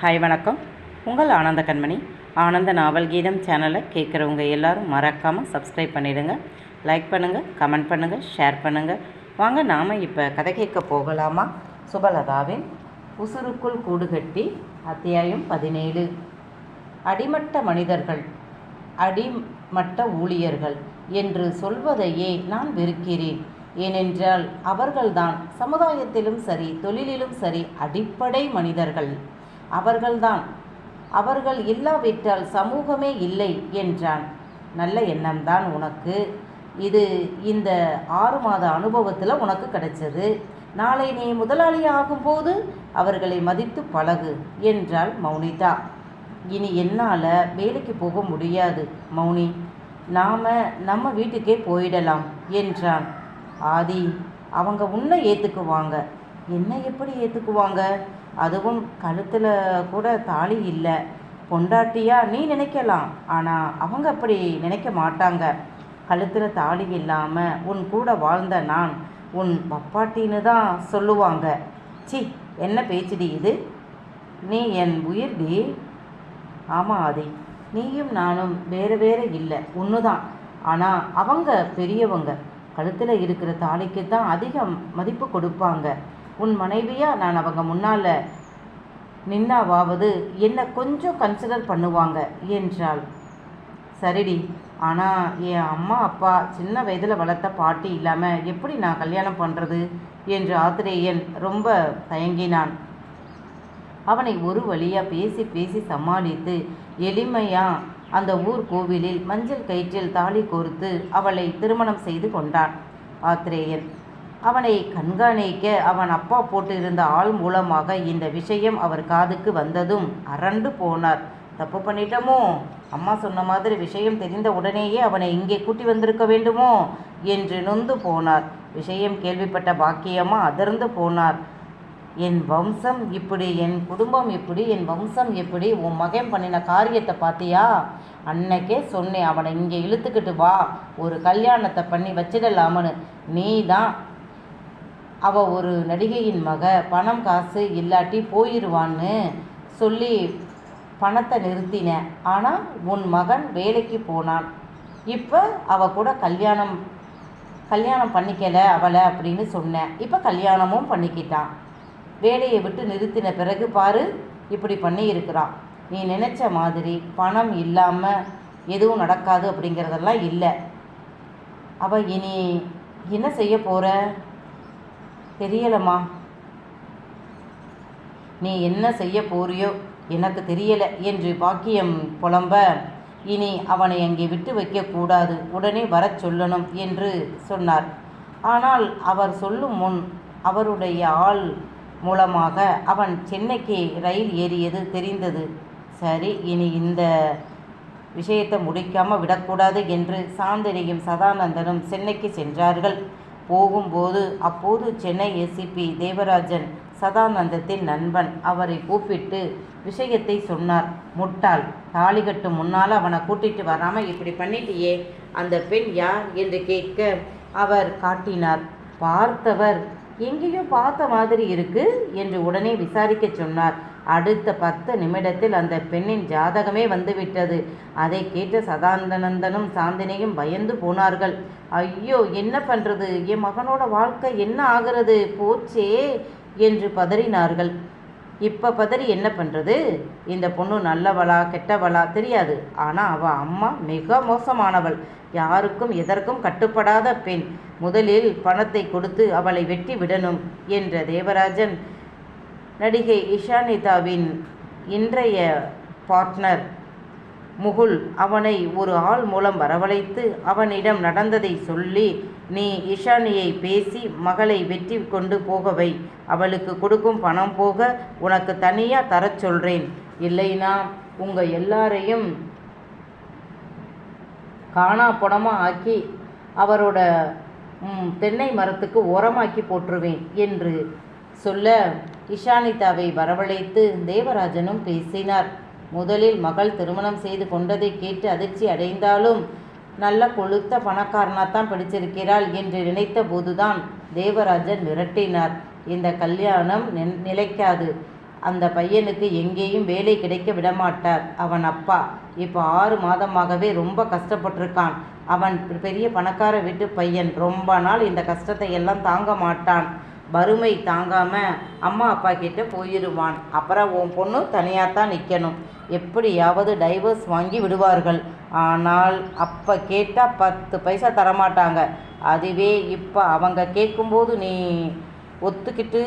Hi வணக்கம். உங்கள் ஆனந்த கண்மணி. ஆனந்த நாவல் கீதம் சேனலை கேட்குறவங்க எல்லோரும் மறக்காமல் சப்ஸ்கிரைப் பண்ணிடுங்க. லைக் பண்ணுங்கள் கமெண்ட் பண்ணுங்கள் ஷேர் பண்ணுங்கள் வாங்க நாம் இப்போ கதை கேட்க போகலாமா? சுபலதாவின் உசுருக்குள் கூடு கட்டி அத்தியாயம் பதினேழு. அடிமட்ட மனிதர்கள் அடிமட்ட ஊழியர்கள் என்று சொல்வதையே நான் வெறுக்கிறேன். ஏனென்றால் அவர்கள்தான் சமுதாயத்திலும் சரி தொழிலிலும் சரி அடிப்படை மனிதர்கள். அவர்கள்தான். அவர்கள் இல்லாவிட்டால் சமூகமே இல்லை என்றான். நல்ல எண்ணம்தான் உனக்கு. இது இந்த ஆறு மாத அனுபவத்தில் உனக்கு கிடைச்சது. நாளை நீ முதலாளி ஆகும்போது அவர்களை மதித்து பழகு என்றாள் மௌனிதா. இனி என்னால் வேலைக்கு போக முடியாது மௌனி. நாம் நம்ம வீட்டுக்கே போயிடலாம் என்றான். ஆதி அவங்க உன்னை ஏற்றுக்குவாங்க என்ன எப்படி ஏற்றுக்குவாங்க அதுவும் கழுத்தில் கூட தாலி இல்லை. பொண்டாட்டியா நீ நினைக்கலாம். ஆனால் அவங்க அப்படி நினைக்க மாட்டாங்க. கழுத்தில் தாலி இல்லாமல் உன் கூட வாழ்ந்த நான் உன் பப்பாட்டின்னு தான் சொல்லுவாங்க. சி என்ன பேச்சுடி இது? நீ என் உயிர்டி ஆமாம் ஆதி. நீயும் நானும் வேறு வேறு இல்லை. ஒன்று தான் ஆனால் அவங்க பெரியவங்க. கழுத்தில் இருக்கிற தாலிக்கு தான் அதிக மதிப்பு கொடுப்பாங்க. உன் மனைவியா? நான் அவங்க முன்னால் நின்னாவாவது என்னை கொஞ்சம் கன்சிடர் பண்ணுவாங்க என்றாள். சரிடி ஆனால் என் அம்மா அப்பா சின்ன வயதில் வளர்த்த பாட்டி இல்லாமல் எப்படி நான் கல்யாணம் பண்ணுறது என்று ஆத்திரேயன் ரொம்ப தயங்கினான். அவனை ஒரு வழியாக பேசி பேசி சமாளித்து எளிமையாக அந்த ஊர் கோவிலில் மஞ்சள் கயிற்றில் தாலி கோர்த்து அவளை திருமணம் செய்து கொண்டான் ஆத்திரேயன். அவனை கண்காணிக்க அவன் அப்பா போட்டிருந்த ஆள் மூலமாக இந்த விஷயம் அவர் காதுக்கு வந்ததும் அரண்டு போனார். தப்பு பண்ணிட்டோமோ? அம்மா சொன்ன மாதிரி விஷயம் தெரிந்த உடனேயே அவனை இங்கே கூட்டி வந்திருக்க வேண்டுமோ? என்று நொந்து போனார். விஷயம் கேள்விப்பட்ட பாக்கியம்மா அதிர்ந்து போனார். என் வம்சம் இப்படி என் குடும்பம் இப்படி என் வம்சம் இப்படி உன் மகன் பண்ணின காரியத்தை பார்த்தியா அன்னைக்கே சொன்னேன் அவனை இங்கே இழுத்துக்கிட்டு வா. ஒரு கல்யாணத்தை பண்ணி வச்சிடலாமனு. நீ தான் அவ ஒரு நடிகையின் மக பணம் காசு இல்லாட்டி போயிடுவான்னு சொல்லி பணத்தை நிறுத்தினேன் ஆனால் உன் மகன் வேலைக்கு போனான். இப்போ அவ கூட கல்யாணம் கல்யாணம் பண்ணிக்கலை அவளை அப்படின்னு சொன்னேன் இப்போ கல்யாணமும் பண்ணிக்கிட்டான். வேலையை விட்டு நிறுத்தின பிறகு பாரு இப்படி பண்ணியிருக்கிறான். நீ நினச்ச மாதிரி பணம் இல்லாமல் எதுவும் நடக்காது அப்படிங்கிறதெல்லாம் இல்லை. அவள் இனி என்ன செய்ய போகிற தெரியலம்மா. நீ என்ன செய்ய போறியோ எனக்கு தெரியல என்று பாக்கியம் புலம்ப இனி அவனை அங்கே விட்டு வைக்கக்கூடாது உடனே வரச் சொல்லணும் என்று சொன்னார். ஆனால் அவர் சொல்லும் முன் அவருடைய ஆள் மூலமாக அவன் சென்னைக்கு ரயில் ஏறியது தெரிந்தது. சரி இனி இந்த விஷயத்தை முடிக்காமல் விடக்கூடாது என்று சாந்தினியும் சதானந்தனும் சென்னைக்கு சென்றார்கள். போகும்போது அப்போது சென்னை எஸ்சிபி தேவராஜன் சதானந்தத்தின் நண்பன் அவரை கூப்பிட்டு விஷயத்தை சொன்னார். முட்டாள் தாலி கட்டு முன்னால் அவனை கூட்டிட்டு வராமல் இப்படி பண்ணிட்டியே அந்த பெண் யார் என்று கேட்க அவர் காட்டினார். பார்த்தவர் எங்கேயோ பார்த்த மாதிரி இருக்கு என்று உடனே விசாரிக்க சொன்னார். அடுத்த பத்து நிமிடத்தில் அந்த பெண்ணின் ஜாதகமே வந்துவிட்டது. அதை கேட்ட சதானந்தனும் சாந்தினியும் பயந்து போனார்கள். ஐயோ என்ன பண்ணுறது என் மகனோட வாழ்க்கை என்ன ஆகிறது? போச்சே என்று பதறினார்கள். இப்போ பதறி என்ன பண்ணுறது இந்த பொண்ணு நல்லவளா கெட்டவளா தெரியாது. ஆனால் அவள் அம்மா மிக மோசமானவள். யாருக்கும் எதற்கும் கட்டுப்படாத பெண். முதலில் பணத்தை கொடுத்து அவளை வெட்டி விடணும் என்ற தேவராஜன் நடிகை இஷானிதாவின் இன்றைய பார்ட்னர் முகுல் அவனை ஒரு ஆள் மூலம் வரவழைத்து அவனிடம் நடந்ததை சொல்லி நீ இஷானியை பேசி மகளை வெற்றி கொண்டு போகவை அவளுக்கு கொடுக்கும் பணம் போக உனக்கு தனியாக தரச் சொல்கிறேன் இல்லைனா உங்கள் எல்லாரையும் காணா பணமாக ஆக்கி அவரோட தென்னை மரத்துக்கு உரமாக்கி போட்டுருவேன் என்று சொல்ல இஷானிதாவை வரவழைத்து தேவராஜனும் பேசினார். முதலில் மகள் திருமணம் செய்து கொண்டதை கேட்டு அதிர்ச்சி அடைந்தாலும் நல்ல கொழுத்த பணக்காரனாத்தான் படிச்சிருக்கிறாள் என்று நினைத்த போதுதான் தேவராஜன் மிரட்டினார் இந்த கல்யாணம் நிலைக்காது. அந்த பையனுக்கு எங்கேயும் வேலை கிடைக்க விடமாட்டார். அவன் அப்பா. இப்போ ஆறு மாதமாகவே ரொம்ப கஷ்டப்பட்டிருக்கான். அவன் பெரிய பணக்கார வீட்டு பையன். ரொம்ப நாள் இந்த கஷ்டத்தை எல்லாம் தாங்க மாட்டான். வறுமை தாங்காம அம்மா அப்பா கிட்ட போயிடுவான் அப்புறம் உன் பொண்ணு தனியாக தான் நிற்கணும் எப்படியாவது டைவர்ஸ் வாங்கி விடுவார்கள். ஆனால் அப்போ கேட்டால் பத்து பைசா தரமாட்டாங்க. அதுவே இப்போ அவங்க கேட்கும்போது நீ ஒத்துக்கிட்டு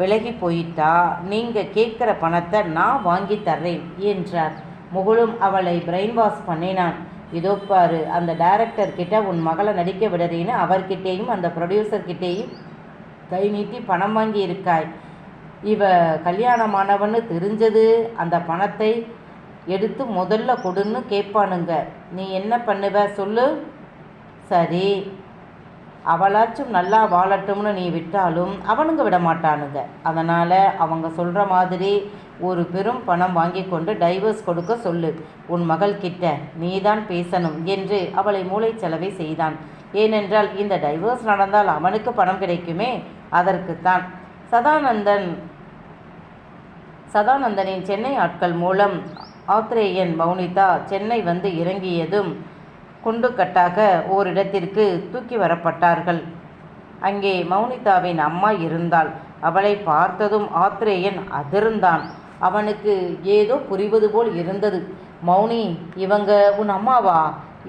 விலகி போயிட்டா. நீங்கள் கேட்குற பணத்தை நான் வாங்கி தர்றேன் என்றார். முகுளும் அவளை பிரெயின் வாஷ் பண்ணினான். இதோ பாரு அந்த டைரக்டர் கிட்ட உன் மகளை நடிக்க விடுறேன்னு அவர்கிட்டேயும் அந்த ப்ரொடியூசர்கிட்டேயும் கை நீட்டி பணம் வாங்கி இருக்காய் இவ கல்யாணமானவன்னு தெரிஞ்சது. அந்த பணத்தை எடுத்து முதல்ல கொடுன்னு கேட்பானுங்க. நீ என்ன பண்ணுவ சொல்லு? சரி அவளாச்சும் நல்லா வாழட்டும்னு நீ விட்டாலும் அவனுங்க விட மாட்டானுங்க அதனால் அவங்க சொல்கிற மாதிரி ஒரு பெரும் பணம் வாங்கி கொண்டு டைவர்ஸ் கொடுக்க சொல்லு. உன் மகள் கிட்ட நீதான் பேசணும் என்று அவளை மூளைச்செலவை செய்தான். ஏனென்றால் இந்த டைவர்ஸ் நடந்தால் அவனுக்கு பணம் கிடைக்குமே. அதற்குத்தான். சதானந்தன் சதானந்தனின் சென்னை ஆட்கள் மூலம் ஆத்ரேயன் மௌனிதா சென்னை வந்து இறங்கியதும் குண்டுக்கட்டாக ஓரிடத்திற்கு தூக்கி வரப்பட்டார்கள். அங்கே மௌனிதாவின் அம்மா இருந்தாள். அவளை பார்த்ததும் ஆத்ரேயன் அதிர்ந்தான். அவனுக்கு ஏதோ புரிவது போல் இருந்தது. மௌனி இவங்க உன் அம்மாவா?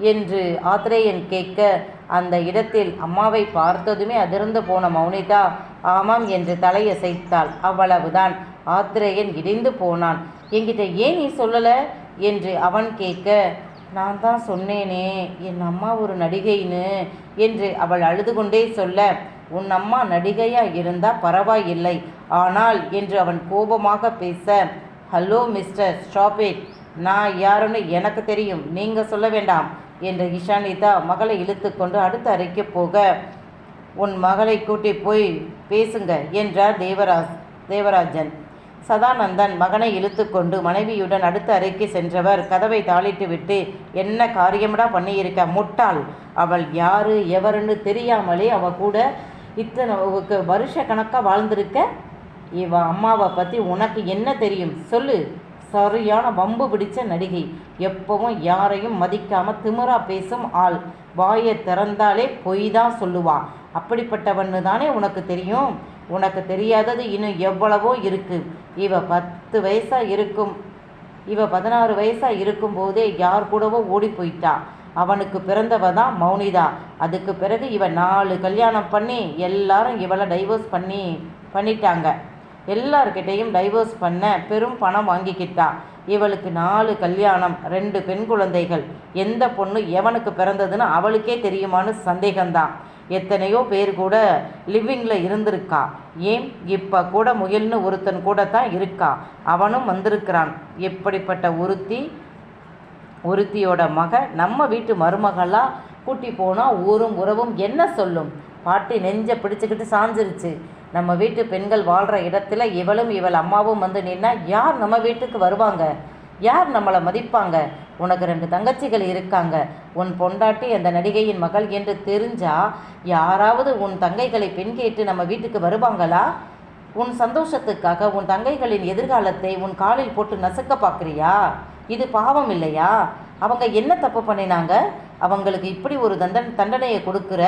என்று ஆத்திரேயன் கேட்க அந்த இடத்தில் அம்மாவை பார்த்ததுமே அதிர்ந்து போன மௌனிதா ஆமாம் என்று தலையசைத்தாள். அவ்வளவுதான். ஆத்திரேயன் இடிந்து போனான். என்கிட்ட ஏன் நீ சொல்லலை? என்று அவன் கேட்க நான் தான் சொன்னேனே என் அம்மா ஒரு நடிகைன்னு என்று அவள் அழுது கொண்டே சொல்ல உன் அம்மா நடிகையா இருந்தா பரவாயில்லை. ஆனால் என்று அவன் கோபமாக பேச ஹலோ மிஸ்டர் ஸ்டாப் இட் நான் யாருன்னு எனக்கு தெரியும். நீங்கள் சொல்ல வேண்டாம். என்று இஷானிதா மகளை இழுத்து கொண்டு அடுத்த அறைக்கு போக உன் மகளை கூட்டி போய் பேசுங்க என்றார் தேவராஜ் தேவராஜன். சதானந்தன் மகனை இழுத்துக்கொண்டு மனைவியுடன் அடுத்த அறைக்கு சென்றவர் கதவை தாளிட்டு விட்டு என்ன காரியமடா பண்ணியிருக்க முட்டாள்? அவள் யாரு எவருன்னு தெரியாமலே அவ கூட இத்தனை வருஷ கணக்காக வாழ்ந்திருக்க? இவ அம்மாவை பற்றி உனக்கு என்ன தெரியும்? சொல்லு. சரியான வம்பு பிடிச்ச நடிகை. எப்பவும் யாரையும் மதிக்காம திமிரா பேசும் ஆள். வாயை திறந்தாலே பொய் தான் சொல்லுவா. அப்படிப்பட்டவன்னு தானே உனக்கு தெரியும்? உனக்கு தெரியாதது இன்னும் எவ்வளவோ இருக்கு. இவ பத்து வயசா இருக்கும். இவ பதினாறு வயசா இருக்கும்போதே யார் கூடவோ ஓடி போயிட்டா. அவனுக்கு பிறந்தவ தான் மௌனிதா. அதுக்கு பிறகு இவன் நாலு கல்யாணம் பண்ணி எல்லாரும் இவளை டைவர்ஸ் பண்ணி பண்ணிட்டாங்க. எல்லார்கிட்டையும் டைவர்ஸ் பண்ண பெரும் பணம் வாங்கிக்கிட்டா. இவளுக்கு நாலு கல்யாணம் ரெண்டு பெண் குழந்தைகள். எந்த பொண்ணு எவனுக்கு பிறந்ததுன்னு அவளுக்கே தெரியுமான்னு சந்தேகம்தான். எத்தனையோ பேர் கூட லிவிங்கில் இருந்திருக்கா. ஏன்? இப்போ கூட முயல்னு ஒருத்தன் கூட தான் இருக்கா. அவனும் வந்திருக்கிறான். எப்படிப்பட்ட ஒருத்தி? ஒருத்தியோட மக நம்ம வீட்டு மருமகளாக கூட்டி போனால் ஊரும் உறவும் என்ன சொல்லும்? பாட்டி நெஞ்சை பிடிச்சிக்கிட்டு சாஞ்சிருச்சு. நம்ம வீட்டு பெண்கள் வாழ்கிற இடத்துல இவளும் இவள் அம்மாவும் வந்து நின்னா யார் நம்ம வீட்டுக்கு வருவாங்க? யார் நம்மளை மதிப்பாங்க? உனக்கு ரெண்டு தங்கச்சிகள் இருக்காங்க. உன் பொண்டாட்டி அந்த நடிகையின் மகள் என்று தெரிஞ்சா யாராவது உன் தங்கைகளை பெண் கேட்டு நம்ம வீட்டுக்கு வருவாங்களா? உன் சந்தோஷத்துக்காக உன் தங்கைகளின் எதிர்காலத்தை உன் காலில் போட்டு நசுக்க பார்க்குறியா? இது பாவம் இல்லையா? அவங்க என்ன தப்பு பண்ணினாங்க? அவங்களுக்கு இப்படி ஒரு தண்டன் தண்டனையை கொடுக்குற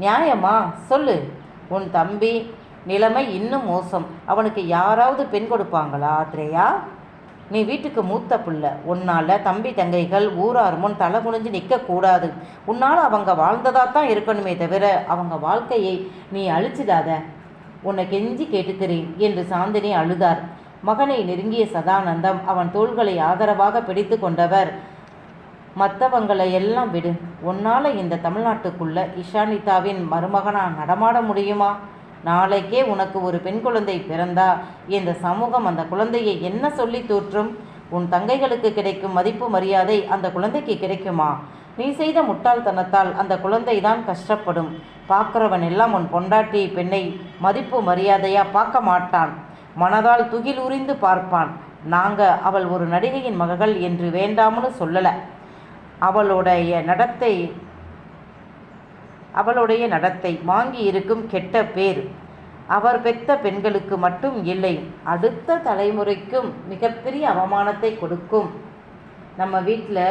நியாயமா? சொல்லு. உன் தம்பி நிலைமை இன்னும் மோசம். அவனுக்கு யாராவது பெண் கொடுப்பாங்களா ஆத்ரேயா? நீ வீட்டுக்கு மூத்த புள்ள. உன்னால் தம்பி தங்கைகள் ஊரார் முன் தலை குனிஞ்சு நிற்கக்கூடாது உன்னால் அவங்க வாழ்ந்ததாக தான் இருக்கணுமே தவிர அவங்க வாழ்க்கையை நீ அழிச்சிடாத. உன்னை கெஞ்சி கேட்டுக்கிறேன் என்று சாந்தினி அழுதார். மகனை நெருங்கிய சதானந்தம் அவன் தோள்களை ஆதரவாக பிடித்து கொண்டவர். மற்றவங்களை எல்லாம் விடு. உன்னால் இந்த தமிழ்நாட்டுக்குள்ள இஷானிதாவின் மருமகனாக நடமாட முடியுமா? நாளைக்கே உனக்கு ஒரு பெண் குழந்தை பிறந்தா இந்த சமூகம் அந்த குழந்தையை என்ன சொல்லி தோற்றும்? உன் தங்கைகளுக்கு கிடைக்கும் மதிப்பு மரியாதை அந்த குழந்தைக்கு கிடைக்குமா? நீ செய்த முட்டாள்தனத்தால் அந்த குழந்தை தான் கஷ்டப்படும். பார்க்குறவன் எல்லாம் உன் பொண்டாட்டி பெண்ணை மதிப்பு மரியாதையாக பார்க்க மாட்டான். மனதால் துகில் உறிந்து பார்ப்பான். நாங்கள் அவள் ஒரு நடிகையின் மகள் என்று வேண்டாம்னு சொல்லலை. அவளுடைய நடத்தை அவளுடைய நடத்தை வாங்கி இருக்கும் கெட்ட பேர். அவர் பெத்த பெண்களுக்கு மட்டும் இல்லை அடுத்த தலைமுறைக்கும் மிகப்பெரிய அவமானத்தை கொடுக்கும். நம்ம வீட்டில்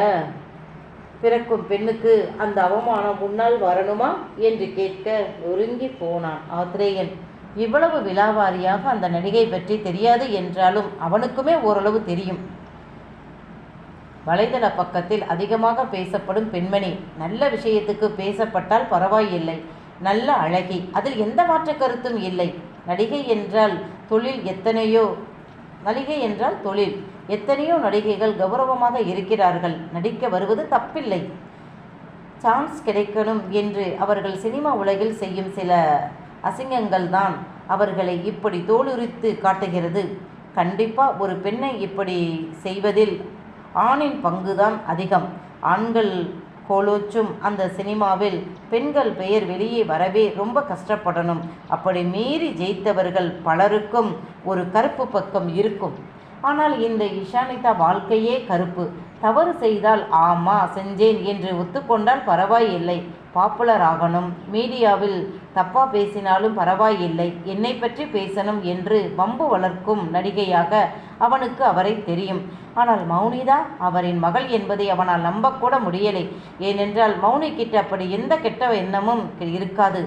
பிறக்கும் பெண்ணுக்கு அந்த அவமானம் முன்னால் வரணுமா என்று கேட்க நொறுங்கி போனான் ஆத்ரேயன். இவ்வளவு விலாவாரியாக அந்த நடிகை பற்றி தெரியாது என்றாலும் அவனுக்குமே ஓரளவு தெரியும். வலைதள பக்கத்தில் அதிகமாக பேசப்படும் பெண்மணி. நல்ல விஷயத்துக்கு பேசப்பட்டால் பரவாயில்லை. நல்ல அழகி. அதில் எந்த மாற்று கருத்தும் இல்லை. நடிகை என்றால் தொழில் எத்தனையோ நடிகை என்றால் தொழில். எத்தனையோ நடிகைகள் கௌரவமாக இருக்கிறார்கள். நடிக்க வருவது தப்பில்லை. சான்ஸ் கிடைக்கணும் என்று அவர்கள் சினிமா உலகில் செய்யும் சில அசிங்கங்கள் தான் அவர்களை இப்படி தோலுரித்து காட்டுகிறது. கண்டிப்பாக ஒரு பெண்ணை இப்படி செய்வதில் ஆணின் பங்குதான் அதிகம். ஆண்கள் கோலோச்சும் அந்த சினிமாவில் பெண்கள் பெயர் வெளியே வரவே ரொம்ப கஷ்டப்படணும். அப்படி மீறி ஜெயித்தவர்கள் பலருக்கும் ஒரு கருப்பு பக்கம் இருக்கும். ஆனால் இந்த இஷானிதா வாழ்க்கையே கருப்பு. தவறு செய்தால் ஆமா செஞ்சேன் என்று ஒத்துக்கொண்டால் பரவாயில்லை. பாப்புலர் ஆகணும். மீடியாவில் தப்பாக பேசினாலும் பரவாயில்லை. என்னை பற்றி பேசணும் என்று வம்பு வளர்க்கும் நடிகையாக அவனுக்கு அவரை தெரியும். ஆனால் மௌனிதா அவரின் மகள் என்பதை அவனால் நம்பக்கூட முடியலை. ஏனென்றால் மௌனிக்கிட்ட அப்படி எந்த கெட்ட எண்ணமும் இருக்காது.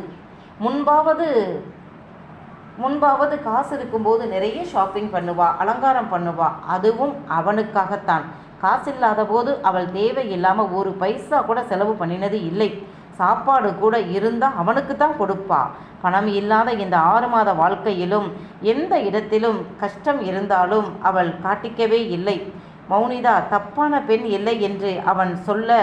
முன்பாவது முன்பாவது காசு இருக்கும்போது நிறைய ஷாப்பிங் பண்ணுவா அலங்காரம் பண்ணுவா. அதுவும் அவனுக்காகத்தான். காசு இல்லாத போது அவள் தேவையில்லாமல் ஒரு பைசா கூட செலவு பண்ணினது இல்லை. சாப்பாடு கூட இருந்தால் அவனுக்கு தான் கொடுப்பா. பணம் இல்லாத இந்த ஆறு மாத வாழ்க்கையிலும் எந்த இடத்திலும் கஷ்டம் இருந்தாலும் அவள் காட்டிக்கவே இல்லை. மௌனிதா தப்பான பெண் இல்லை என்று அவன் சொல்ல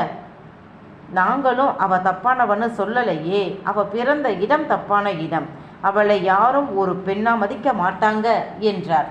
நாங்களும் அவ தப்பானவன்னு சொல்லலையே. அவ பிறந்த இடம் தப்பான இடம். அவளை யாரும் ஒரு பெண்ணா மதிக்க மாட்டாங்க என்றார்.